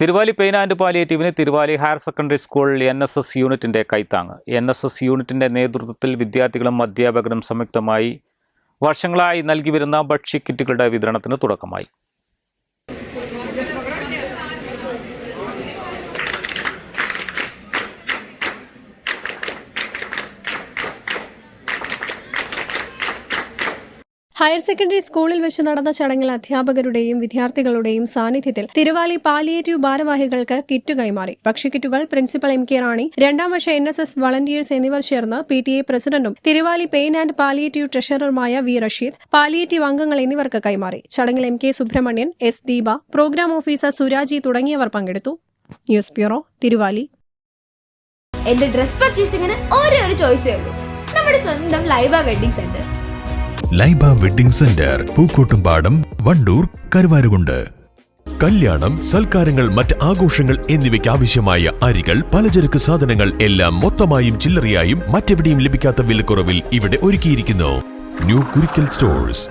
Thiruvali pain and പാലിയേറ്റീവിന് Thiruvali higher secondary സ്കൂളിൽ N S S യൂണിറ്റിന്റെ കൈത്താങ് എൻ എസ് എസ് യൂണിറ്റിന്റെ നേതൃത്വത്തിൽ വിദ്യാർത്ഥികളും അധ്യാപകരും സംയുക്തമായി വർഷങ്ങളായി നൽകി വരുന്ന ഭക്ഷ്യക്കിറ്റുകളുടെ വിതരണത്തിന് തുടക്കമായി. ഹയർ സെക്കൻഡറി സ്കൂളിൽ വെച്ച് നടന്ന ചടങ്ങിൽ അധ്യാപകരുടെയും വിദ്യാർത്ഥികളുടെയും സാന്നിധ്യത്തിൽ തിരുവാലി പാലിയേറ്റീവ് ഭാരവാഹികൾക്ക് കിറ്റ് കൈമാറി. ഭക്ഷ്യക്കിറ്റുകൾ പ്രിൻസിപ്പൽ എം കെ റാണി രണ്ടാം വർഷ എൻ എസ് എസ് വളണ്ടിയേഴ്സ് എന്നിവർ ചേർന്ന് പി ടി എ പ്രസിഡന്റും തിരുവാലി പെയിൻ ആൻഡ് പാലിയേറ്റീവ് ട്രഷററുമായ വി റഷീദ് പാലിയേറ്റീവ് അംഗങ്ങൾ എന്നിവർക്ക് കൈമാറി. ചടങ്ങിൽ M K Subramanian S Deepa programme officer Suraji തുടങ്ങിയവർ പങ്കെടുത്തു. News bureau Thiruvali. എന്റെ ഡ്രസ് പർച്ചേസിംഗിന് ഒരേ ഒരു ചോയ്സേ ഉള്ളൂ. നമ്മുടെ സ്വന്തം Laiba wedding centre. Laiba wedding centre Pookkottumpadam Wandoor Karuvarakundu. കല്യാണം സൽക്കാരങ്ങൾ മറ്റ് ആഘോഷങ്ങൾ എന്നിവയ്ക്ക് ആവശ്യമായ അരികൾ പലചരക്ക് സാധനങ്ങൾ എല്ലാം മൊത്തമായും ചില്ലറയായും മറ്റെവിടെയും ലഭിക്കാത്ത വിലക്കുറവിൽ ഇവിടെ ഒരുക്കിയിരിക്കുന്നു. New Kurikkal stores.